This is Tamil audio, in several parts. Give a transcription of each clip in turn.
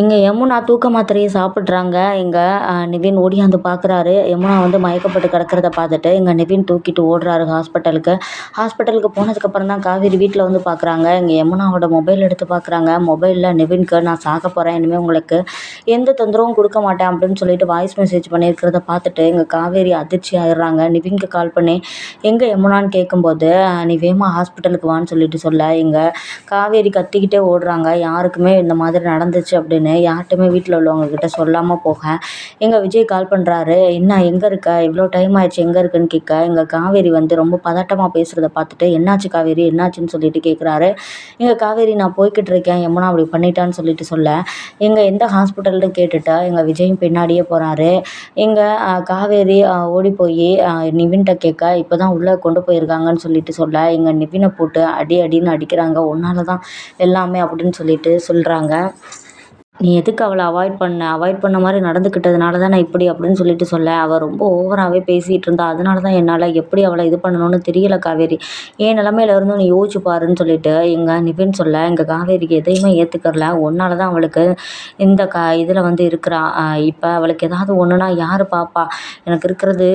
இங்கே யமுனா தூக்க மாத்திரையை சாப்பிட்றாங்க. இங்கே நிவின் ஓடியாந்து பார்க்குறாரு யமுனா வந்து மயக்கப்பட்டு கிடக்கிறத பார்த்துட்டு இங்கே நிவின் தூக்கிட்டு ஓடுறாரு ஹாஸ்பிட்டலுக்கு. ஹாஸ்பிட்டலுக்கு போனதுக்கப்புறம் தான் காவேரி வீட்டில் வந்து பார்க்குறாங்க இங்கே யமுனாவோட மொபைல் எடுத்து பார்க்குறாங்க மொபைலில் நிவின்க்கு நான் சாக போகிறேன் இனிமேல் உங்களுக்கு எந்த தொந்தரவும் கொடுக்க மாட்டேன் அப்படின்னு சொல்லிட்டு வாய்ஸ் மெசேஜ் பண்ணியிருக்கிறத பார்த்துட்டு இங்கே காவேரி அதிர்ச்சி ஆயிடுறாங்க. நிவின்க்கு கால் பண்ணி எங்கே யமுனான்னு கேட்கும்போது நீ வேமா ஹாஸ்பிட்டலுக்கு வான்னு சொல்லிட்டு சொல்ல. இங்கே காவேரி கத்திக்கிட்டே ஓடுறாங்க. யாருக்குமே இந்த மாதிரி நடந்துச்சு அப்படின்னு அப்படின்னு யார்கிட்டையுமே வீட்டில் உள்ளவங்கக்கிட்ட சொல்லாமல் போக. எங்கள் விஜய் கால் பண்ணுறாரு என்ன எங்கே இருக்க? இவ்வளோ டைம் ஆயிடுச்சு எங்கே இருக்குன்னு கேட்க. எங்கள் காவேரி வந்து ரொம்ப பதட்டமாக பேசுகிறத பார்த்துட்டு என்னாச்சு காவேரி? என்னாச்சுன்னு சொல்லிட்டு கேட்குறாரு எங்கள் காவேரி நான் போய்கிட்டு இருக்கேன். எம்மனா அப்படி பண்ணிட்டான்னு சொல்லிட்டு சொல்ல. எங்கள் எந்த ஹாஸ்பிட்டல்னு கேட்டுட்டா எங்கள் விஜயும் பின்னாடியே போகிறாரு எங்கள் காவேரி ஓடி போய் நிவின்கிட்ட கேட்க இப்போ தான் உள்ளே கொண்டு போயிருக்காங்கன்னு சொல்லிட்டு சொல்ல. எங்கள் நிவினை போட்டு அடி அடின்னு அடிக்கிறாங்க. உன்னால தான் எல்லாமே அப்படின்னு சொல்லிட்டு சொல்கிறாங்க நீ எதுக்கு அவளை அவாய்ட் பண்ண? அவாய்ட் பண்ண மாதிரி நடந்துக்கிட்டதுனால தான் நான் இப்படி அப்படின்னு சொல்லிட்டு சொல்ல. அவள் ரொம்ப ஓவராகவே பேசிகிட்டு இருந்தா. அதனால தான் என்னால் எப்படி அவளை இது பண்ணணும்னு தெரியல காவேரி. என் நிலமையில இருந்தும் நீ யோசிச்சு பாருன்னு சொல்லிட்டு எங்கள் நிவின் சொல்ல எங்கள் காவேரிக்கு எதையுமே ஏற்றுக்கறல ஒன்னால தான் அவளுக்கு இந்த க இதில் வந்து இருக்கிறா. இப்போ அவளுக்கு ஏதாவது ஒன்றுனா யார் பாப்பா? எனக்கு இருக்கிறது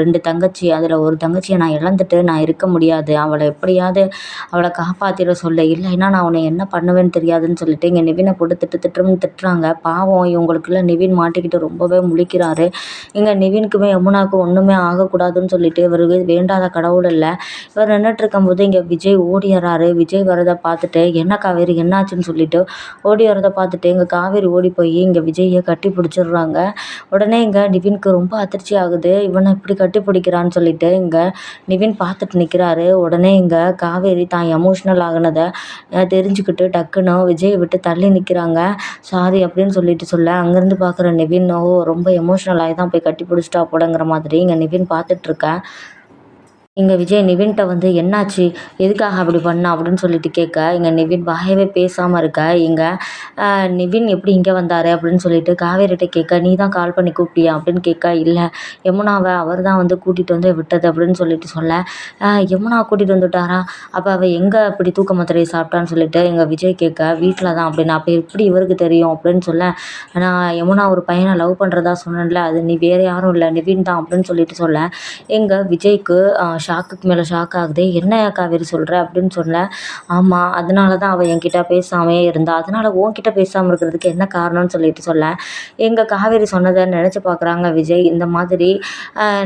ரெண்டு தங்கச்சி. அதில் ஒரு தங்கச்சியை நான் இழந்துட்டு நான் இருக்க முடியாது. அவளை எப்படியாவது அவளை காப்பாற்றிட சொல்ல. இல்லைன்னா நான் உன்னை என்ன பண்ணுவேன்னு தெரியாதுன்னு சொல்லிட்டு இங்கே நிவினை போட்டு திட்டு திட்டு திட்டுன்னு திட்டுறாங்க. பாவம் இவங்களுக்குள்ள நிவின் மாட்டிக்கிட்டு ரொம்பவே முழிக்கிறாரு. இங்கே நிவினுக்குமே யமுனாவுக்கும் ஒன்றுமே ஆகக்கூடாதுன்னு சொல்லிட்டு இவர் வேண்டாத கடவுள் இல்லை. இவர் நின்றுட்டு இருக்கும்போது இங்கே விஜய் ஓடிடுறாரு விஜய் வரதை பார்த்துட்டு என்ன காவேரி என்னாச்சுன்னு சொல்லிட்டு ஓடி வரதை பார்த்துட்டு இங்கே காவேரி ஓடி போய் இங்கே விஜயை கட்டி பிடிச்சிடுறாங்க. உடனே இங்கே நிவினுக்கு ரொம்ப அதிர்ச்சி ஆகுது. இவனை இப்படி கட்டி பிடிக்கிறான்னு சொல்லிட்டு இங்கே நிவின் பார்த்துட்டு நிற்கிறாரு உடனே இங்கே காவேரி தான் எமோஷ்னல் ஆகினதை தெரிஞ்சுக்கிட்டு டக்குன்னு விஜயை விட்டு தள்ளி நிற்கிறாங்க சாரி அப்படின்னு சொல்லிட்டு சொல்ல அங்கேருந்து பார்க்குற நிவின் ஓ ரொம்ப எமோஷ்னல் ஆகி தான் போய் கட்டி பிடிச்சிட்டா போலங்கிற மாதிரி இங்கே நிவின் பார்த்துட்ருக்கேன் இங்கே விஜய் நிவின்கிட்ட வந்து என்னாச்சு? எதுக்காக அப்படி பண்ணா? அப்படின்னு சொல்லிட்டு கேட்க இங்கே நிவின் வாயவே பேசாமல் இருக்க. இங்கே நிவின் எப்படி இங்கே வந்தார்? அப்படின்னு சொல்லிட்டு காவேரிகிட்ட கேட்க நீ தான் கால் பண்ணி கூப்பிட்டியா? அப்படின்னு கேட்க இல்லை. யமுனாவை அவர் தான் வந்து கூட்டிகிட்டு வந்து விட்டது. அப்படின்னு சொல்லிட்டு சொல்ல யமுனா கூட்டிகிட்டு வந்துட்டாரா? அப்போ அவள் எங்கே அப்படி தூக்க மாத்திரையை சாப்பிட்டான்னு சொல்லிட்டு எங்கள் விஜய் கேட்க வீட்டில் தான் அப்படின்னு அப்போ எப்படி இவருக்கு தெரியும்? அப்படின்னு சொல்ல நான் யமுனா ஒரு பையனை லவ் பண்ணுறதா சொன்னேன்ல அது நீ வேறு யாரும் இல்லை. நிவின் தான். அப்படின்னு சொல்லிட்டு சொல்ல எங்கள் விஜய்க்கு ஷாக்குக்கு மேலே ஷாக் ஆகுது என்ன காவேரி சொல்கிற அப்படின்னு சொல்ல ஆமாம் அதனால தான் அவள் என்கிட்ட பேசாமையே இருந்தா. அதனால் உன்கிட்ட பேசாமல் இருக்கிறதுக்கு என்ன காரணம்னு சொல்லிட்டு சொல்ல எங்கள் காவேரி சொன்னதை நினச்சி பார்க்குறாங்க விஜய் இந்த மாதிரி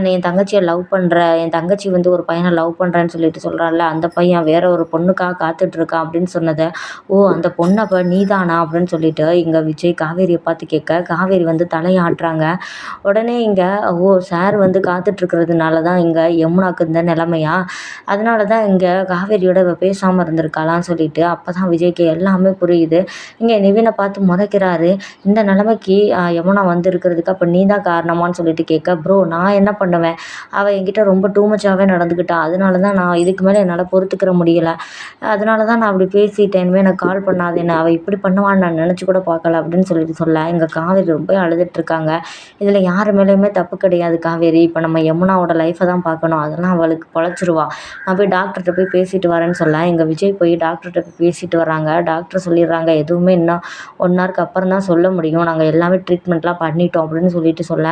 நீ என் தங்கச்சியை லவ் பண்ணுற என் தங்கச்சி வந்து ஒரு பையனை லவ் பண்ணுறேன்னு சொல்லிட்டு சொல்கிறாள்ல அந்த பையன் வேற ஒரு பொண்ணுக்காக காத்துட்ருக்கான் அப்படின்னு சொன்னதை ஓ அந்த பொண்ணை அப்போ நீ தானா அப்படின்னு சொல்லிட்டு இங்கே விஜய் காவேரியை பார்த்து கேட்க காவேரி வந்து தலையாட்டுறாங்க உடனே இங்கே ஓ சார் வந்து காத்துட்ருக்கிறதுனால தான் இங்கே யமுனாக்கு இந்த நிலமையா? அதனால தான் இங்கே காவேரியோட இவள் பேசாமல் இருந்திருக்காளான்னு சொல்லிட்டு அப்போ தான் விஜய்க்கு எல்லாமே புரியுது. இங்கே நிவினை பார்த்து முறைக்கிறாரு இந்த நிலமைக்கு யமுனா வந்திருக்கிறதுக்கு அப்போ நீ தான் காரணமான்னு சொல்லிட்டு கேட்க ப்ரோ நான் என்ன பண்ணுவேன்? அவள் என்கிட்ட ரொம்ப டூ மச்சாகவே நடந்துக்கிட்டா அதனால தான் நான் இதுக்கு மேலே என்னால் பொறுத்துக்கிற முடியலை. அதனால தான் நான் அப்படி பேசிட்டேன். இனிமேல் எனக்கு கால் பண்ணாது என்ன அவள் இப்படி பண்ணுவான்னு நான் நினச்சி கூட பார்க்கல. அப்படின்னு சொல்லிட்டு சொல்ல எங்கள் காவேரி ரொம்ப அழுதுட்ருக்காங்க இதில் யார் மேலேயுமே தப்பு கிடையாது காவேரி. இப்போ நம்ம யமுனாவோட லைஃப்பை தான் பார்க்கணும். அதெல்லாம் அவள் அவளுக்கு பொழைச்சிருவா. நான் போய் டாக்டர்கிட்ட போய் பேசிட்டு வரேன்னு சொல்ல. எங்கள் விஜய் போய் டாக்டர்கிட்ட போய் பேசிட்டு வராங்க. டாக்டர் சொல்லிடுறாங்க எதுவுமே இன்னும் ஒன் ஹவருக்கு அப்புறம் தான் சொல்ல முடியும். நாங்கள் எல்லாமே ட்ரீட்மெண்ட்லாம் பண்ணிட்டோம் அப்படின்னு சொல்லிட்டு சொல்ல.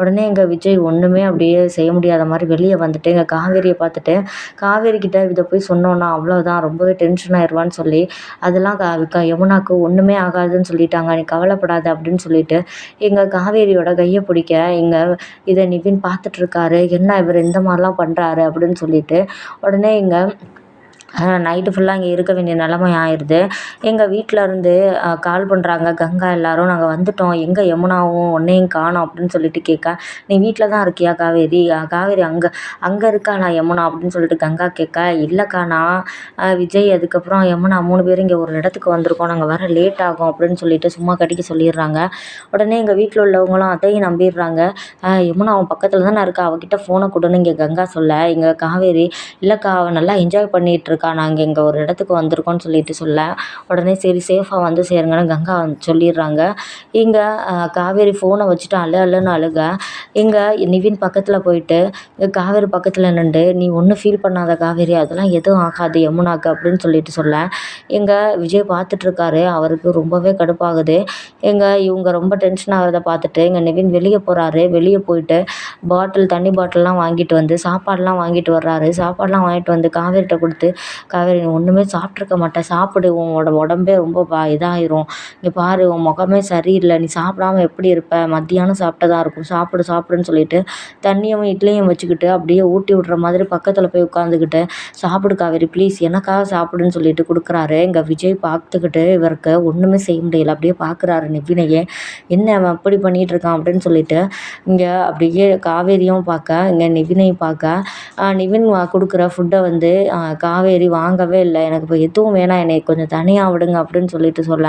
உடனே எங்கள் விஜய் ஒன்றுமே அப்படியே செய்ய முடியாத மாதிரி வெளியே வந்துட்டு எங்கள் காவேரியை பார்த்துட்டு காவேரி கிட்ட இதை போய் சொன்னோன்னா அவ்வளோதான் ரொம்பவே டென்ஷன் ஆயிடுவான்னு சொல்லி அதெல்லாம் கா யமுனாக்கு ஒன்றுமே ஆகாதுன்னு சொல்லிட்டாங்க. நீ கவலைப்படாத அப்படின்னு சொல்லிட்டு எங்கள் காவேரியோட கையை பிடிக்க எங்கள் இதை நிவின் பார்த்துட்ருக்காரு என்ன இவர் இந்த மாதிரிலாம் பண்ணுறாரு அப்படின்னு சொல்லிட்டு உடனே இங்கே நைட்டு ஃபுல்லாக இங்கே இருக்க வேண்டிய நிலமை ஆயிடுது எங்கள் வீட்டில் இருந்து கால் பண்ணுறாங்க கங்கா எல்லோரும் நாங்கள் வந்துவிட்டோம் எங்கே யமுனாவும் உன்னையும் காணோம் அப்படின்னு சொல்லிட்டு கேட்க நீ வீட்டில் தான் இருக்கியா காவேரி? காவேரி அங்கே அங்கே இருக்காளா யமுனா அப்படின்னு சொல்லிட்டு கங்கா கேட்க இல்லைக்கா நான் விஜய் அதுக்கப்புறம் யமுனா மூணு பேரும் இங்கே ஒரு இடத்துக்கு வந்திருக்கோம். நாங்கள் வர லேட் ஆகும் அப்படின்னு சொல்லிட்டு சும்மா கட்டிக்க சொல்லிடுறாங்க. உடனே எங்கள் வீட்டில் உள்ளவங்களும் அதையும் நம்பிடுறாங்க. யமுனா அவன் பக்கத்தில் தானே இருக்கா? அவகிட்ட ஃபோனை கொடுன்னு இங்கே கங்கா சொல்ல. இங்கே காவேரி இல்லைக்கா அவன் நல்லா என்ஜாய் பண்ணிகிட்ருக்கா அக்கா நாங்கள் இங்கே ஒரு இடத்துக்கு வந்திருக்கோம்னு சொல்லிட்டு சொல்ல உடனே சரி சேஃபாக வந்து சேருங்கன்னு கங்கா சொல்லிடுறாங்க. இங்கே காவேரி ஃபோனை வச்சுட்டு அழு அழுன்னு அழுக இங்கே நிவின் பக்கத்தில் போயிட்டு காவேரி பக்கத்தில் நின்று நீ ஒன்றும் ஃபீல் பண்ணாத காவேரி அதெல்லாம் எதுவும் ஆகாது யமுனாக்கு அப்படின்னு சொல்லிட்டு சொல்ல எங்கள் விஜய் பார்த்துட்ருக்காரு அவருக்கு ரொம்பவே கடுப்பாகுது. எங்கள் இவங்க ரொம்ப டென்ஷன் ஆகிறத பார்த்துட்டு இங்கே நிவின் வெளியே போகிறாரு வெளியே போயிட்டு பாட்டில் தண்ணி பாட்டில்லாம் வாங்கிட்டு வந்து சாப்பாடெலாம் வாங்கிட்டு வர்றாரு சாப்பாடெலாம் வாங்கிட்டு வந்து காவேரிகிட்ட கொடுத்து காவேரி நீ ஒன்றுமே சாப்பிட்ருக்க மாட்டேன் சாப்பிடு உட உடம்பே ரொம்ப பா இதாயிரும். இங்கே பாரு உன் முகமே சரியில்லை. நீ சாப்பிடாம எப்படி இருப்ப? மத்தியானம் சாப்பிட்டதா இருக்கும். சாப்பிடு சாப்பிடுன்னு சொல்லிட்டு தண்ணியும் இட்லியும் வச்சுக்கிட்டு அப்படியே ஊட்டி விட்ற மாதிரி பக்கத்தில் போய் உட்காந்துக்கிட்டு சாப்பிடு காவேரி ப்ளீஸ் எனக்காக சாப்பிடுன்னு சொல்லிட்டு கொடுக்குறாரு. இங்கே விஜய் பார்த்துக்கிட்டு இவருக்கு ஒன்றுமே செய்ய முடியல. அப்படியே பார்க்குறாரு நிவினையே என்ன அவன் அப்படி பண்ணிகிட்டு இருக்கான்? அப்படின்னு சொல்லிட்டு இங்கே அப்படியே காவேரியும் பார்க்க இங்கே நிவினையும் பார்க்க. நிவின் கொடுக்குற ஃபுட்டை வந்து காவேரி வாங்கவே இல்லை. எனக்கு இப்போ எதுவும் வேணாம். என்னை கொஞ்சம் தனியாக விடுங்க அப்படின்னு சொல்லிட்டு சொல்ல.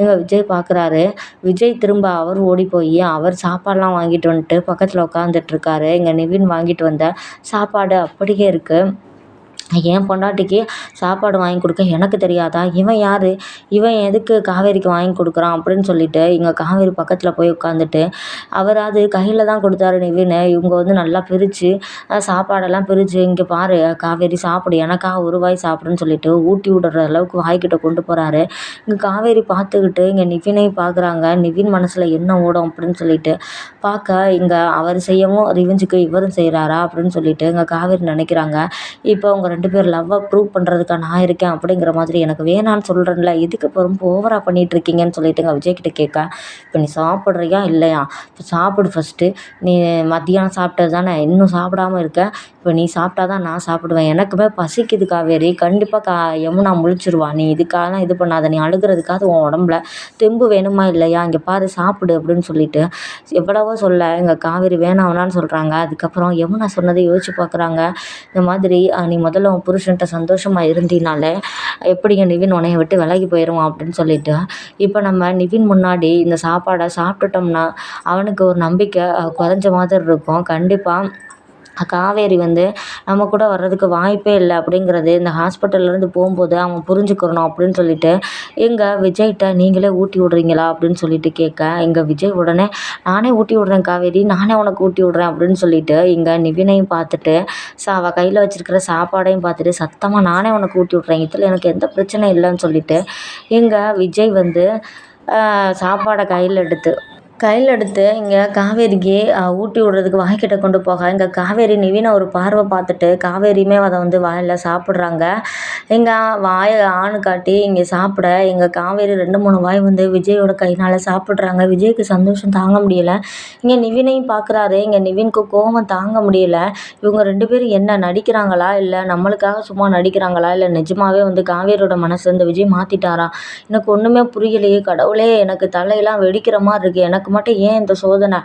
எங்கள் விஜய் பார்க்குறாரு விஜய் திரும்ப அவர் ஓடி போய் அவர் சாப்பாடெலாம் வாங்கிட்டு வந்துட்டு பக்கத்தில் உட்காந்துட்ருக்காரு இங்கே நிவின் வாங்கிட்டு வந்த சாப்பாடு அப்படியே இருக்குது என் பொண்டாட்டிக்கு சாப்பாடு வாங்கி கொடுக்க எனக்கு தெரியாதா? இவன் யார்? இவன் எதுக்கு காவேரிக்கு வாங்கி கொடுக்குறான் அப்படின்னு சொல்லிட்டு இங்கே காவேரி பக்கத்தில் போய் உட்காந்துட்டு அவராது கையில் தான் கொடுத்தாரு நிவின். இவங்க வந்து நல்லா பிரித்து சாப்பாடெல்லாம் பிரித்து இங்கே பாரு காவேரி சாப்பிடு எனக்காக ஒரு வாய் சாப்பிடுன்னு சொல்லிட்டு ஊட்டி விடுற அளவுக்கு வாய்க்கிட்ட கொண்டு போகிறாரு இங்கே காவேரி பார்த்துக்கிட்டு இங்கே நிவினை பார்க்குறாங்க நிவின் மனசில் என்ன ஓடும் அப்படின்னு சொல்லிட்டு பார்க்க இங்கே அவர் செய்யவும் ரிவெஞ்சுக்கு இவரும் செய்கிறாரா அப்படின்னு சொல்லிட்டு இங்கே காவேரி நினைக்கிறாங்க. இப்போ அவங்க ரெண்டு பேர் லவ்வை ப்ரூவ் பண்ணுறதுக்கா நான் இருக்கேன் அப்படிங்கிற மாதிரி எனக்கு வேணான்னு சொல்கிறேன்ல எதுக்கு இப்போ ரொம்ப ஓவராக பண்ணிகிட்ருக்கீங்கன்னு சொல்லிட்டுங்க விஜய்கிட்ட கேட்க. இப்போ நீ சாப்பிட்றியா இல்லையா? இப்போ சாப்பிடு ஃபஸ்ட்டு நீ மத்தியானம் சாப்பிட்டது தானே? இன்னும் சாப்பிடாம இருக்க. இப்போ நீ சாப்பிட்டா தான் நான் சாப்பிடுவேன். எனக்குமே பசிக்குது காவேரி. கண்டிப்பாக கா யமுனா முழிச்சிருவா. நீ இதுக்காகலாம் இது பண்ணாத. நீ அழுகிறதுக்காக உன் உடம்புல தெம்பு வேணுமா இல்லையா? இங்கே பாரு சாப்பிடு அப்படின்னு சொல்லிட்டு எவ்வளவோ சொல்ல. எங்கள் காவேரி வேணாம் வேணான்னு சொல்கிறாங்க அதுக்கப்புறம் யமுனா சொன்னதை யோசிச்சு பார்க்குறாங்க இந்த மாதிரி நீ முதல்ல உன் புருஷன்கிட்ட சந்தோஷமாக இருந்தினால எப்படிங்க நிவின் உனைய விட்டு விலகி போயிடுவான் அப்படின்னு சொல்லிட்டு இப்போ நம்ம நிவின் முன்னாடி இந்த சாப்பாடை சாப்பிட்டுட்டோம்னா அவனுக்கு ஒரு நம்பிக்கை குறைஞ்ச மாதிரி இருக்கும். கண்டிப்பாக காவேரி வந்து நம்ம கூட வர்றதுக்கு வாய்ப்பே இல்லை அப்படிங்கிறது இந்த ஹாஸ்பிட்டல்லேருந்து போகும்போது அவன் புரிஞ்சுக்கிறணும் அப்படின்னு சொல்லிட்டு எங்கள் விஜய்கிட்ட நீங்களே ஊட்டி விடுறீங்களா அப்படின்னு சொல்லிட்டு கேட்க எங்கள் விஜய் உடனே நானே ஊட்டி விட்றேன் காவேரி நானே உனக்கு ஊட்டி விட்றேன் அப்படின்னு சொல்லிட்டு இங்கே நிவினையும் பார்த்துட்டு சா அவள் கையில் வச்சுருக்கிற சாப்பாடையும் பார்த்துட்டு சத்தமாக நானே உனக்கு ஊட்டி விட்றேன் இதில் எனக்கு எந்த பிரச்சனையும் இல்லைன்னு சொல்லிட்டு எங்கள் விஜய் வந்து சாப்பாடை கையில் எடுத்து கையில் எடுத்து இங்கே காவேரிக்கு ஊட்டி விட்றதுக்கு வாய்க்கிட்ட கொண்டு போக. இங்கே காவேரி நிவினை ஒரு பார்வை பார்த்துட்டு காவேரியுமே அதை வந்து வாயில் சாப்பிட்றாங்க. இங்கே வாயை ஆணு காட்டி இங்கே சாப்பிட எங்கள் காவேரி ரெண்டு மூணு வாய் வந்து விஜயோட கையினால் சாப்பிட்றாங்க. விஜய்க்கு சந்தோஷம் தாங்க முடியலை. இங்கே நிவினையும் பார்க்குறாரு இங்கே நிவினுக்கு கோபம் தாங்க முடியலை. இவங்க ரெண்டு பேரும் என்ன நடிக்கிறாங்களா? இல்லை நம்மளுக்காக சும்மா நடிக்கிறாங்களா? இல்லை நிஜமாகவே வந்து காவேரியோட மனசு இந்த விஜய் மாற்றிட்டாரா எனக்கு ஒன்றுமே புரியலையே. கடவுளே எனக்கு தலையெல்லாம் வெடிக்கிற மாதிரி இருக்குது எனக்கு மட்டும் ஏன் இந்த சோதனை?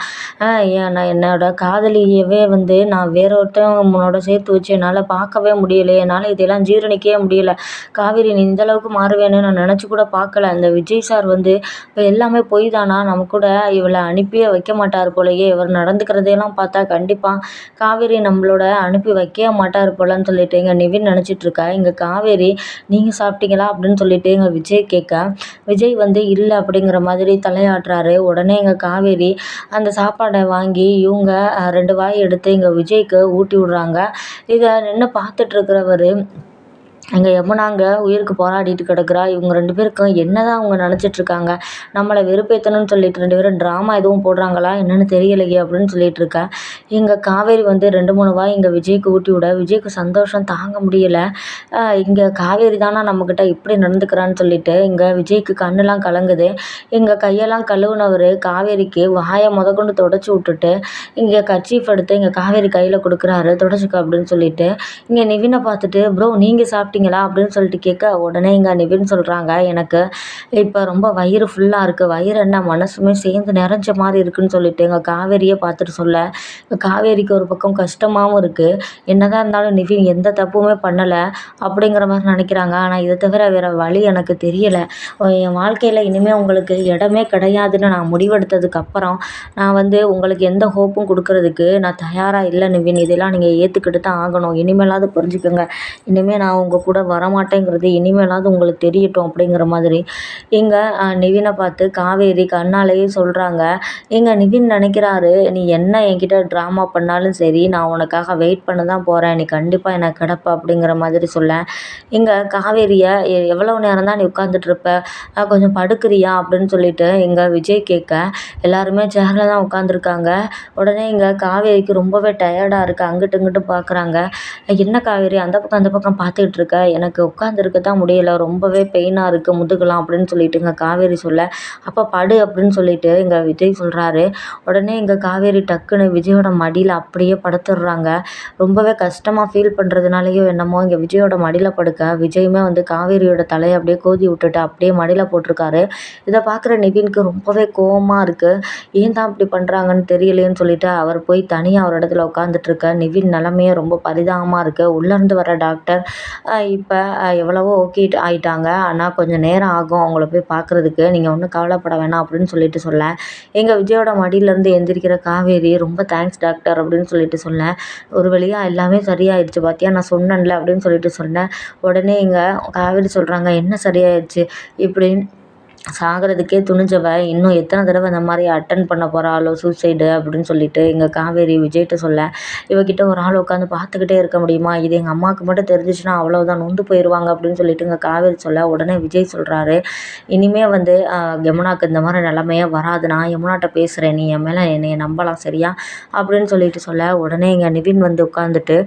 ஏன் நான் என்னோட காதலியவே வந்து நான் வேற ஒருத்தவங்களோட சேர்த்து வச்சு என்னால் பார்க்கவே முடியலை. என்னால் இதெல்லாம் ஜீரணிக்கவே முடியல. காவேரி நீ இந்த அளவுக்கு மாறுவேன்னு நான் நினச்சி கூட பார்க்கல. அந்த விஜய் சார் வந்து இப்போ எல்லாமே பொய் தானா நம்ம கூட இவளை அனுப்பியே வைக்க மாட்டார் போலயே. இவர் நடந்துக்கிறதையெல்லாம் பார்த்தா கண்டிப்பாக காவேரி நம்மளோட அனுப்பி வைக்கவே மாட்டார் போலன்னு சொல்லிட்டு எங்கள் நிவின் நினச்சிட்ருக்கா இங்கே காவேரி நீங்கள் சாப்பிட்டீங்களா? அப்படின்னு சொல்லிட்டு எங்கள் விஜய் கேட்க விஜய் வந்து இல்லை அப்படிங்கிற மாதிரி தலையாட்டுறாரு. உடனே எங்கள் காவேரி அந்த சாப்பாடை வாங்கி இவங்க ரெண்டு வாய் எடுத்து இங்கே விஜய்க்கு ஊட்டி விட்றாங்க. இதை நின்று பார்த்துட்ருக்குறவரு அங்கே யமுனாங்க உயிருக்கு போராடிட்டு கிடக்குறா. இவங்க ரெண்டு பேருக்கும் என்ன தான் அவங்க நினச்சிட்ருக்காங்க நம்மளை வெறுப்பேற்றணும்னு சொல்லிட்டு ரெண்டு பேரும் ட்ராமா எதுவும் போடுறாங்களா? என்னென்னு தெரியலையே அப்படின்னு சொல்லிகிட்ருக்கா இங்கே காவேரி வந்து ரெண்டு மூணு வாய் இங்கே விஜய்க்கு ஊட்டி விட. விஜய்க்கு சந்தோஷம் தாங்க முடியல. இங்கே காவேரி தானா நம்மக்கிட்ட இப்படி நடந்துக்கிறான்னு சொல்லிட்டு இங்கே விஜய்க்கு கண்ணெலாம் கலங்குது. இங்கே கையெல்லாம் கழுவுனவர் காவேரிக்கு வாயை முதற்கொண்டு தொடச்சி விட்டுட்டு இங்கே கர்ச்சீஃப் எடுத்து இங்கே காவேரி கையில் கொடுக்குறாரு. தொடச்சிக்க அப்படின்னு சொல்லிட்டு இங்கே நிவினை பார்த்துட்டு ப்ரோ நீங்கள் சாப்பிட்டு சாப்பிட்டீங்களா அப்படின்னு சொல்லிட்டு கேட்க உடனே இங்கே நிவின் சொல்கிறாங்க எனக்கு இப்போ ரொம்ப வயிறு ஃபுல்லாக இருக்குது வயிறு என்ன மனசுமே சேர்ந்து நிறைஞ்ச மாதிரி இருக்குதுன்னு சொல்லிட்டு எங்கள் காவேரியை பார்த்துட்டு சொல்ல காவேரிக்கு ஒரு பக்கம் கஷ்டமாகவும் இருக்குது என்னதான் இருந்தாலும் நிவின் எந்த தப்புமே பண்ணலை அப்படிங்கிற மாதிரி நினைக்கிறாங்க. ஆனால் இதை தவிர வேறு வழி எனக்கு தெரியலை. என் வாழ்க்கையில் இனிமேல் உங்களுக்கு இடமே கிடையாதுன்னு நான் முடிவெடுத்ததுக்கு அப்புறம் நான் வந்து உங்களுக்கு எந்த ஹோப்பும் கொடுக்கறதுக்கு நான் தயாராக இல்லை நிவின். இதெல்லாம் நீங்கள் ஏற்றுக்கிட்டு தான் ஆகணும். இனிமேலாவது புரிஞ்சுக்கோங்க. இனிமேல் நான் உங்கள் கூட வரமாட்டேங்கிறது இனிமேலாவது உங்களுக்கு தெரியட்டும் அப்படிங்கிற மாதிரி. இங்கே நிவினை பார்த்து காவேரி கண்ணாலேயே சொல்கிறாங்க இங்கே நிவின் நினைக்கிறாரு நீ என்ன என்கிட்ட ட்ராமா பண்ணாலும் சரி நான் உனக்காக வெயிட் பண்ண தான் போகிறேன் நீ கண்டிப்பாக எனக்கு கிடப்ப அப்படிங்கிற மாதிரி சொல்ல. இங்கே காவேரியை எவ்வளோ நேரம் தான் நீ உட்காந்துட்ருப்ப கொஞ்சம் படுக்கிறியா? அப்படின்னு சொல்லிட்டு இங்கே விஜய் கேட்க எல்லாருமே சேரில் தான் உட்காந்துருக்காங்க உடனே இங்கே காவேரிக்கு ரொம்பவே டயர்டாக இருக்குது அங்கிட்டு இங்கிட்டு பார்க்குறாங்க என்ன காவேரி? அந்த பக்கம் அந்த பக்கம் பார்த்துக்கிட்டு இருக்க. எனக்கு உட்காந்துருக்க தான் முடியலை ரொம்பவே பெயினாக இருக்குது முதுகெல்லாம் அப்படின்னு சொல்லிட்டு இங்கே காவேரி சொல்ல அப்போ படு அப்படின்னு சொல்லிட்டு இங்கே விஜய் சொல்கிறாரு உடனே இங்கே காவேரி டக்குன்னு விஜயோட மடியில் அப்படியே படுத்துடுறாங்க. ரொம்பவே கஷ்டமாக ஃபீல் பண்ணுறதுனாலையோ என்னமோ இங்கே விஜயோட மடியில் படுக்க விஜயுமே வந்து காவேரியோட தலையை அப்படியே கோதி விட்டுட்டு அப்படியே மடியில் போட்டிருக்காரு. இதை பார்க்குற நிவினுக்கு ரொம்பவே கோவமாக இருக்குது ஏன் தான் இப்படி பண்ணுறாங்கன்னு தெரியலையேன்னு சொல்லிட்டு அவர் போய் தனியாக ஒரு இடத்துல உட்காந்துட்ருக்க நிவின் நிலமையே ரொம்ப பரிதாபமாக இருக்குது உள்ளேருந்து வர டாக்டர் இப்போ எவ்வளவோ ஓகே ஆகிட்டாங்க ஆனால் கொஞ்சம் நேரம் ஆகும் அவங்கள போய் பார்க்குறதுக்கு நீங்கள் ஒன்றும் கவலைப்பட வேணாம் அப்படின்னு சொல்லிட்டு சொல்ல எங்கள் விஜயோட மடியிலேருந்து எந்திரிக்கிற காவேரி ரொம்ப தேங்க்ஸ் டாக்டர் அப்படின்னு சொல்லிட்டு சொன்னேன். ஒரு வழியாக எல்லாமே சரியாயிடுச்சு பார்த்தியா நான் சொன்னேன்ல அப்படின்னு சொல்லிட்டு சொன்னேன். உடனே இங்கே காவேரி சொல்கிறாங்க என்ன சரியாயிடுச்சு இப்படின்னு சாகிறதுக்கே துணிஞ்சவ இன்னும் எத்தனை தடவை இந்த மாதிரி அட்டன் பண்ண போகிறாளோ சூசைடு அப்படின்னு சொல்லிட்டு எங்கள் காவேரி விஜய்கிட்ட சொல்ல. இவகிட்ட ஒரு ஆள் உட்காந்து பார்த்துக்கிட்டே இருக்க முடியுமா? இது எங்கள் அம்மாவுக்கு மட்டும் தெரிஞ்சிச்சுன்னா அவ்வளோதான் நொந்து போயிடுவாங்க அப்படின்னு சொல்லிட்டு எங்கள் காவேரி சொல்ல உடனே விஜய் சொல்கிறாரு இனிமேல் வந்து யமுனாக்கு இந்த மாதிரி நிலமையே வராது. நான் யமுனாட்ட பேசுகிறேன் நீ என் மேலே என்னைய நம்பலாம் சரியா? அப்படின்னு சொல்லிட்டு சொல்ல உடனே எங்கள் நிவின் வந்து உட்காந்துட்டு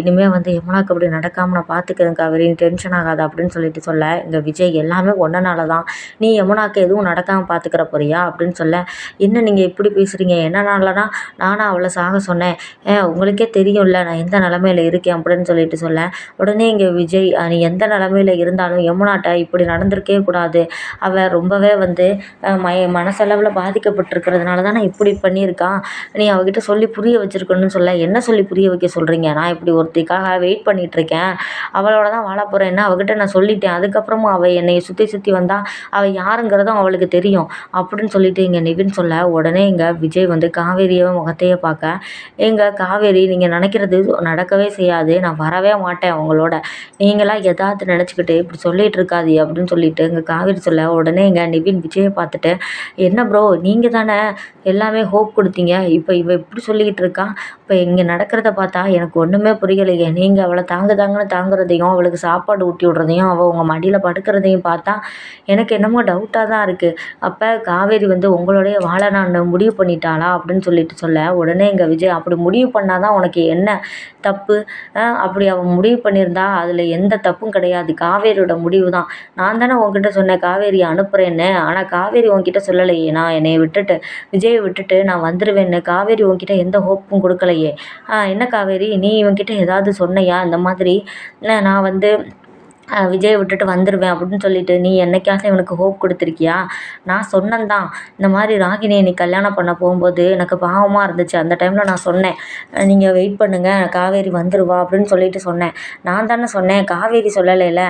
இனிமேல் வந்து யமுனாக்கு அப்படி நடக்காமல் நான் பார்த்துக்கிறேன் காவேரி டென்ஷன் ஆகாது அப்படின்னு சொல்லிட்டு சொல்ல இங்கே விஜய் எல்லாமே ஒன்றனால தான் நீ யமுனாக்கு எதுவும் நடக்காமல் பார்த்துக்கிற போறியா? அப்படின்னு சொல்ல என்ன நீங்கள் இப்படி பேசுகிறீங்க என்னனாலனா நானும் அவளை சாக சொன்னேன். உங்களுக்கே தெரியும்ல நான் எந்த நிலமையில இருக்கேன்? அப்படின்னு சொல்லிட்டு சொல்ல உடனே இங்கே விஜய் நீ எந்த நிலமையில இருந்தாலும் யமுனாட்ட இப்படி நடந்திருக்கே கூடாது. அவள் ரொம்பவே வந்து மய மனசளவில் பாதிக்கப்பட்டிருக்கிறதுனால தான் நான் இப்படி பண்ணியிருக்கான் நீ அவகிட்ட சொல்லி புரிய வச்சிருக்கணும்னு சொல்ல என்ன சொல்லி புரிய வைக்க சொல்கிறீங்க நான் இப்படி ஒருத்திக்காக வெயிட் பண்ணிகிட்ருக்கேன் அவளோட தான் வாழ போகிறேன்னா அவகிட்ட நான் சொல்லிட்டேன். அதுக்கப்புறமும் அவள் என்னை சுற்றி சுற்றி வந்தால் அவள் யாருங்கிறதும் அவளுக்கு தெரியும். அப்படின்னு சொல்லிட்டு இங்கே நிவின் சொல்ல உடனே இங்கே விஜய் வந்து காவேரியை முகத்தையே பார்க்க. எங்கள் காவேரி நீங்கள் நினைக்கிறது நடக்கவே செய்யாது. நான் வரவே மாட்டேன் அவங்களோட நீங்களாம் எதாவது நினச்சிக்கிட்டு இப்படி சொல்லிகிட்டு இருக்காது அப்படின்னு சொல்லிட்டு இங்கே காவேரி சொல்ல உடனே இங்கே நிவின் விஜயை பார்த்துட்டு என்ன ப்ரோ நீங்கள் தானே எல்லாமே ஹோப் கொடுத்தீங்க. இப்போ இவ இப்படி சொல்லிக்கிட்டு இருக்கா? இப்போ இங்கே நடக்கிறத பார்த்தா எனக்கு ஒன்றுமே புரியலையே. நீங்கள் அவளை தாங்க தாங்கன்னு தாங்குறதையும் அவளுக்கு சாப்பாடு ஊட்டி விட்றதையும் அவள் உங்கள் மடியில் படுக்கிறதையும் பார்த்தா எனக்கு என்ன என்னமோ டவுட்டாக தான் இருக்குது அப்போ காவேரி வந்து உங்களோடைய வாழ நான் முடிவு பண்ணிட்டாளா? அப்படின்னு சொல்லிட்டு சொல்ல உடனே இங்கே விஜய் அப்படி முடிவு பண்ணால் தான் உனக்கு என்ன தப்பு? அப்படி அவன் முடிவு பண்ணியிருந்தா அதில் எந்த தப்பும் கிடையாது. காவேரியோட முடிவு தான். நான் தானே உங்ககிட்ட சொன்னேன் காவேரி அனுப்புகிறேன்னு ஆனால் காவேரி உங்ககிட்ட சொல்லலையே. நான் என்னை விட்டுட்டு விஜயை விட்டுட்டு நான் வந்துடுவேன்னு காவேரி உங்ககிட்ட எந்த ஹோப்பும் கொடுக்கலையே. என்ன காவேரி? நீ இவன்கிட்ட ஏதாவது சொன்னையா? இந்த மாதிரி நான் வந்து விஜயை விட்டுட்டு வந்துடுவேன் அப்படின்னு சொல்லிட்டு நீ என்னைக்காச்சும் இவனுக்கு ஹோப் கொடுத்துருக்கியா? நான் சொன்னேன்தான். இந்த மாதிரி ராகினியை நீ கல்யாணம் பண்ண போகும்போது எனக்கு பாவமாக இருந்துச்சு. அந்த டைமில் நான் சொன்னேன் நீங்கள் வெயிட் பண்ணுங்கள் காவேரி வந்துடுவா அப்படின்னு சொல்லிட்டு சொன்னேன். நான் தானே சொன்னேன் காவேரி சொல்லலைல.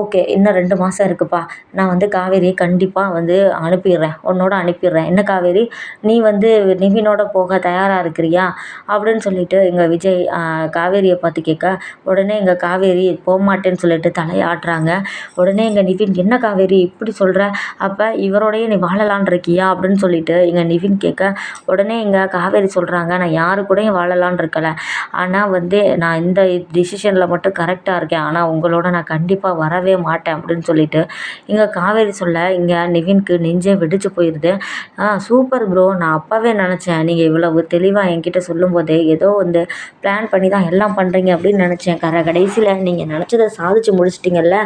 ஓகே இன்னும் ரெண்டு மாதம் இருக்குப்பா. நான் வந்து காவேரியை கண்டிப்பாக வந்து அனுப்பிடுறேன். உன்னோட அனுப்பிடுறேன். என்ன காவேரி? நீ வந்து நிவினோட போக தயாராக இருக்கிறியா? அப்படின்னு சொல்லிட்டு எங்கள் விஜய் காவேரியை பார்த்து கேட்க உடனே எங்கள் காவேரி போக மாட்டேன்னு சொல்லிட்டு தலை ஆட்டுறாங்க உடனே எங்கள் நிவின் என்ன காவேரி இப்படி சொல்கிற அப்போ இவரோடையே நீ வாழலான் இருக்கியா? அப்படின்னு சொல்லிட்டு எங்கள் நிவின் கேட்க உடனே எங்கள் காவேரி சொல்கிறாங்க நான் யாரு கூடயும் வாழலான் இருக்கலை. ஆனால் வந்து நான் இந்த டிசிஷனில் மட்டும் கரெக்டாக இருக்கேன். ஆனால் உங்களோட நான் கண்டிப்பாக வரவே மாட்டேன். அப்படின்னு சொல்லிட்டு இங்கே காவேரி சொல்ல இங்கே நிவின்க்கு நெஞ்சே வெடிச்சு போயிடுது ஆ சூப்பர் ப்ரோ. நான் அப்போவே நினச்சேன். நீங்கள் இவ்வளவு தெளிவாக என்கிட்ட சொல்லும்போது ஏதோ வந்து பிளான் பண்ணி தான் எல்லாம் பண்ணுறீங்க அப்படின்னு நினச்சேன். கர கடைசியில் நீங்கள் நினச்சதை சாதிச்சு முடிச்சிட்டு வச்சிட்டிங்கல்ல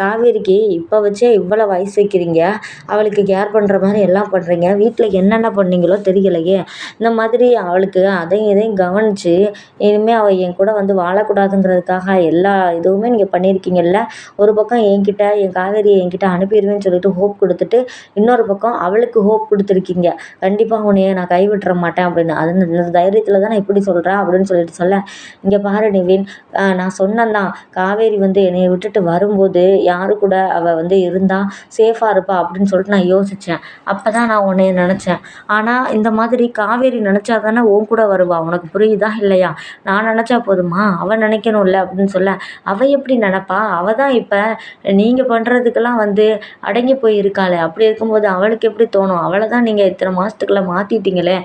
காவேரிக்கு இப்போ வச்சே இவ்வளோ வயசு வைக்கிறீங்க. அவளுக்கு கேர் பண்ணுற மாதிரி எல்லாம் பண்ணுறீங்க வீட்டில் என்னென்ன பண்ணீங்களோ தெரியலையே. இந்த மாதிரி அவளுக்கு அதையும் இதையும் கவனித்து இனிமேல் அவள் என் கூட வந்து வாழக்கூடாதுங்கிறதுக்காக எல்லா இதுவுமே நீங்கள் பண்ணியிருக்கீங்கல்ல? ஒரு பக்கம் என்கிட்ட என் காவேரியை என்கிட்ட அனுப்பிடுவேன்னு சொல்லிட்டு ஹோப் கொடுத்துட்டு இன்னொரு பக்கம் அவளுக்கு ஹோப் கொடுத்துருக்கீங்க. கண்டிப்பாக உன்னைய நான் கைவிட்டுற மாட்டேன் அப்படின்னு. அது இந்த தைரியத்தில் தான் நான் இப்படி சொல்கிறேன் அப்படின்னு சொல்லிட்டு சொல்ல. இங்கே பாரு நிவின். நான் சொன்னேன் தான். காவேரி வந்து என்னை விட்டுட்டு போயிட்டு வரும்போது யாரு கூட அவள் வந்து இருந்தால் சேஃபாக இருப்பா அப்படின்னு சொல்லிட்டு நான் யோசித்தேன் அப்போ தான் நான் உன்னைய நினச்சேன். ஆனால் இந்த மாதிரி காவேரி நினச்சா தானே உன் கூட வருவா? உனக்கு புரியுதா இல்லையா? நான் நினச்சா போதுமா? அவள் நினைக்கணும்ல அப்படின்னு சொல்ல. அவள் எப்படி நினப்பா? அவள் தான் இப்போ நீங்கள் பண்ணுறதுக்கெல்லாம் வந்து அடங்கி போய் இருக்காளே அப்படி இருக்கும்போது அவளுக்கு எப்படி தோணும்? அவளை தான் நீங்கள் இத்தனை மாதத்துக்குள்ள மாற்றிட்டீங்களே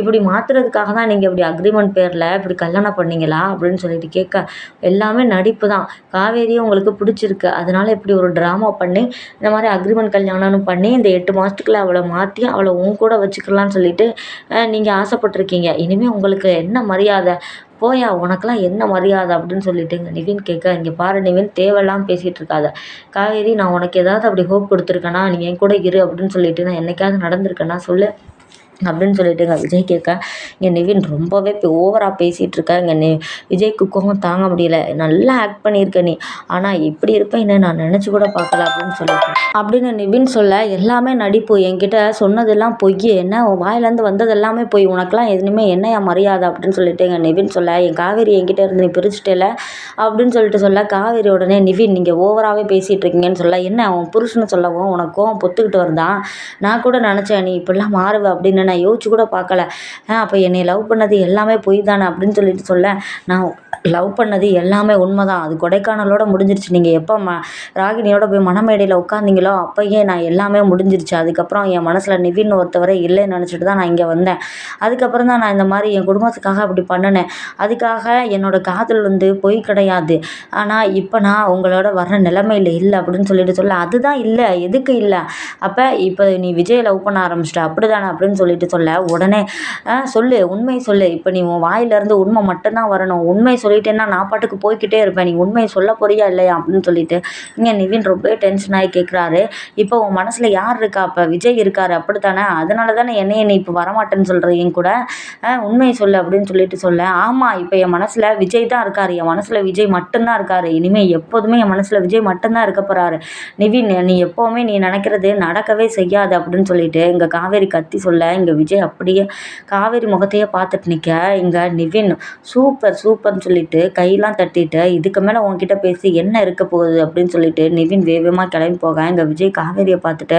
இப்படி மாற்றுறதுக்காக தான் நீங்கள் இப்படி அக்ரிமெண்ட் பேரில் இப்படி கல்யாணம் பண்ணீங்களா? அப்படின்னு சொல்லிட்டு கேட்க எல்லாமே நடிப்பு தான் காவேரியும் உங்களுக்கு பிடிச்சிருக்கு. அதனால் இப்படி ஒரு ட்ராமா பண்ணி இந்த மாதிரி அக்ரிமெண்ட் கல்யாணம்னு பண்ணி இந்த எட்டு மாதத்துக்குள்ள அவளை மாற்றி அவளை உன் கூட வச்சுக்கலான்னு சொல்லிட்டு நீங்கள் ஆசைப்பட்டிருக்கீங்க. இனிமேல் உங்களுக்கு என்ன மரியாதை? போயா உனக்கெல்லாம் என்ன மரியாதை அப்படின்னு சொல்லிட்டுங்க நிவின் கேட்க இங்கே பாரு நிவின் தேவையெல்லாம் பேசிகிட்டு இருக்காத. காவேரி நான் உனக்கு ஏதாவது அப்படி ஹோப் கொடுத்துருக்கேனா? நீ என் கூட இரு அப்படின்னு சொல்லிட்டு நான் என்னைக்காவது நடந்திருக்கேனா? சொல்லு. அப்படின்னு சொல்லிட்டு எங்கள் விஜய் கேட்க இங்கே நிவின் ரொம்பவே ஓவராக பேசிகிட்டு இருக்க இங்கே நி விஜய்க்கு கோவம் தாங்க முடியல. நல்லா ஆக்ட் பண்ணியிருக்க நீ. ஆனால் இப்படி இருப்பேன்னு நான் நினச்சி கூட பார்க்கல அப்படின்னு சொல்லிட்டு. அப்படின்னு நிவின் சொல்ல எல்லாமே நடிப்பு. என்கிட்ட சொன்னதெல்லாம் பொய் என்ன? உன் வாயிலேருந்து வந்தது எல்லாமே பொய். உனக்கெல்லாம் எதுவுமே என்னையா மரியாதை? அப்படின்னு சொல்லிட்டு எங்கள் நிவின் சொல்ல என் காவேரி என்கிட்ட இருந்து நீ பிரிச்சுட்டேல? அப்படின்னு சொல்லிட்டு சொல்ல காவேரி உடனே நிவின் நீங்கள் ஓவராகவே பேசிகிட்டு இருக்கீங்கன்னு சொல்ல என்ன? அவன் புருஷனை சொல்லவும் உனக்கு கோவம் பொத்துக்கிட்டு வந்தான். நான் கூட நினச்சேன் நீ இப்படிலாம் மாறுவ அப்படின்னு நான் யோசிச்சு கூட பார்க்கல. அப்போ என்னை லவ் பண்ணது எல்லாமே பொய் தானே அப்படின்னு சொல்லிட்டு சொல்ல நான் லவ் பண்ணது எல்லாமே உண்மை தான் அது கொடைக்கானலோட முடிஞ்சிருச்சு. நீங்கள் எப்போ ம ராகினியோட போய் மணமேடையில் உட்காந்திங்களோ அப்போயே நான் எல்லாமே முடிஞ்சிருச்சு. அதுக்கப்புறம் என் மனசில் நிவின் ஒருத்தவரை இல்லைன்னு நினச்சிட்டு தான் நான் இங்கே வந்தேன். அதுக்கப்புறம் தான் நான் இந்த மாதிரி என் குடும்பத்துக்காக அப்படி பண்ணினேன். அதுக்காக என்னோடய காதல் வந்து பொய் கிடையாது. ஆனால் இப்போ நான் உங்களோட வர்ற நிலைமையில் இல்லை அப்படின்னு சொல்லிட்டு சொல்ல அதுதான் இல்லை எதுக்கு இல்லை? அப்போ இப்போ நீ விஜய் லவ் பண்ண ஆரம்பிச்சிட்ட. அப்படி தானே அப்படின்னு சொல்லிட்டு சொல்ல உடனே சொல்லு உண்மை சொல்லு. இப்போ நீ உன் வாயிலேருந்து உண்மை மட்டும்தான் வரணும். உண்மை சொல்லிட்டேன்னா நான் பாட்டுக்கு போய்க்கிட்டே இருப்பேன். நீ உண்மையை சொல்ல போறியா இல்லையா? அப்படின்னு சொல்லிட்டு இங்கே நிவின் ரொம்பவே டென்ஷன் ஆகி கேட்குறாரு இப்போ உன் மனசில் யார் இருக்கா? அப்போ விஜய் இருக்காரு அப்படி தானே அதனால தானே என்னைய நீ இப்போ வரமாட்டேன்னு சொல்கிறீங்க கூட? உண்மையை சொல்லு அப்படின்னு சொல்லிட்டு சொல்ல ஆமாம் இப்போ என் மனசில் விஜய் தான் இருக்கார். என் மனசில் விஜய் மட்டும்தான் இருக்கார். இனிமேல் எப்போதுமே என் மனசில் விஜய் மட்டும்தான் இருக்க போகிறாரு நிவின் நீ எப்போவுமே நீ நினைக்கிறது நடக்கவே செய்யாது அப்படின்னு சொல்லிட்டு இங்கே காவேரி கத்தி சொல்ல இங்கே விஜய் அப்படியே காவேரி முகத்தையே பார்த்துட்டு நிற்க இங்கே நிவின் சூப்பர் சூப்பர்னு சொல்லிட்டு கையெல்லாம் தட்டிட்டு இதுக்கு மேலே உங்ககிட்ட பேசி என்ன இருக்க போகுது? அப்படின்னு சொல்லிட்டு நிவின் வேகமாக கிளம்பி போக. இங்கே விஜய் காவேரியை பார்த்துட்டு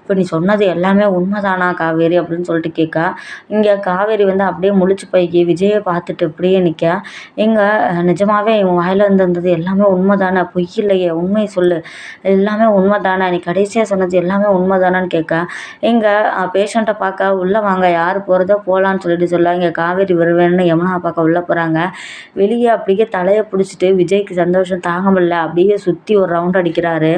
இப்போ நீ சொன்னது எல்லாமே உண்மைதானா காவேரி? அப்படின்னு சொல்லிட்டு கேட்க. இங்கே காவேரி வந்து அப்படியே முழிச்சு போய் விஜயை பார்த்துட்டு இப்படியே நிற்க இங்கே நிஜமாகவே இவன் வாயில் வந்து இருந்தது எல்லாமே உண்மை தானே பொய் இல்லையே உண்மையை சொல்லு. எல்லாமே உண்மை தானே நீ கடைசியாக சொன்னது எல்லாமே உண்மை தானான்னு கேட்க. இங்கே பேஷண்ட்டை பார்க்க உள்ளே வாங்க யார் போகிறதோ போகலான்னு சொல்லிட்டு சொல்ல இங்கே காவேரி வருவேன்னு யமுனா பார்க்க உள்ளே போகிறாங்க வெளியே அப்படியே தலையை பிடிச்சிட்டு விஜய்க்கு சந்தோஷம் தாங்க முடில அப்படியே சுற்றி ஒரு ரவுண்ட் அடிக்கிறாரு.